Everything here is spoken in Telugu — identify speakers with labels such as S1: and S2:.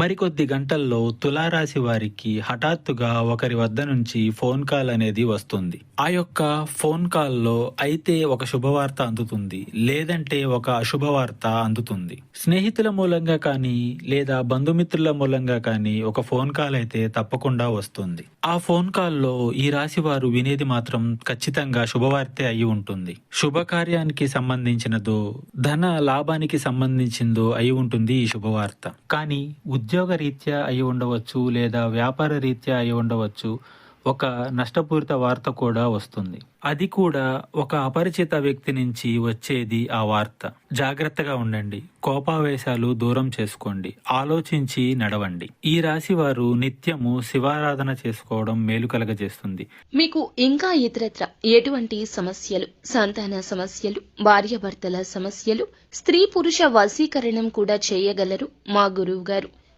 S1: మరికొద్ది గంటల్లో తులారాశి వారికి హఠాత్తుగా ఒకరి వద్ద నుంచి ఫోన్ కాల్ అనేది వస్తుంది. ఆ యొక్క ఫోన్ కాల్లో అయితే ఒక శుభవార్త అందుతుంది లేదంటే ఒక అశుభవార్త అందుతుంది. స్నేహితుల మూలంగా కానీ లేదా బంధుమిత్రుల మూలంగా కానీ ఒక ఫోన్ కాల్ అయితే తప్పకుండా వస్తుంది. ఆ ఫోన్ కాల్లో ఈ రాశి వారు వినేది మాత్రం ఖచ్చితంగా శుభవార్తే అయి ఉంటుంది. శుభకార్యానికి సంబంధించినదో ధన లాభానికి సంబంధించిందో అయి ఉంటుంది ఈ శుభవార్త. కానీ ఉద్యోగ రీత్యా అయి ఉండవచ్చు లేదా వ్యాపార రీత్యా అయి ఉండవచ్చు ఒక నష్టపూరిత వార్త కూడా వస్తుంది. అది కూడా ఒక అపరిచిత వ్యక్తి నుంచి వచ్చేది ఆ వార్త. జాగ్రత్తగా ఉండండి. కోపావేశాలు దూరం చేసుకోండి. ఆలోచించి నడవండి. ఈ రాశి వారు నిత్యము శివారాధన చేసుకోవడం మేలు కలగజేస్తుంది.
S2: మీకు ఇంకా ఇతరత్ర ఎటువంటి సమస్యలు సంతాన సమస్యలు భార్యాభర్తల సమస్యలు స్త్రీ పురుష వశీకరణం కూడా చేయగలరు మా గురువు గారు